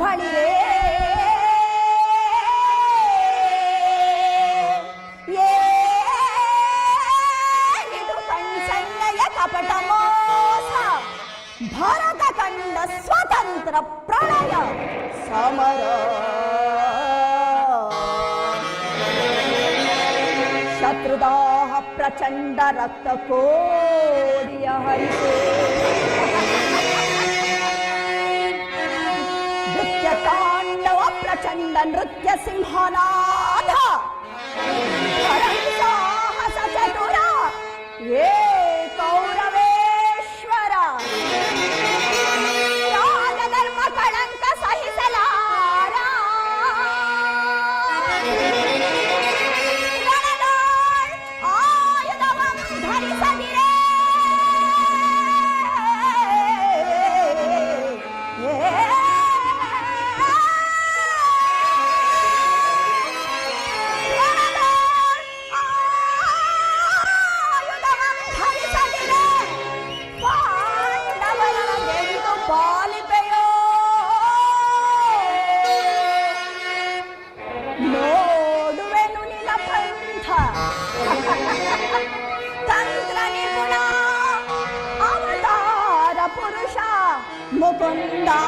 బడిరే భారత ఖండ స్వతంత్ర ప్రళయ సమర. శత్రుదాహ ప్రచండ రక్త కోడియ హరితో. चंद नृत्य सिंहनाथ। పాలిపెయో నోడువెను నిలపంథ తంత్ర నిపుణ అవతార ముకుందా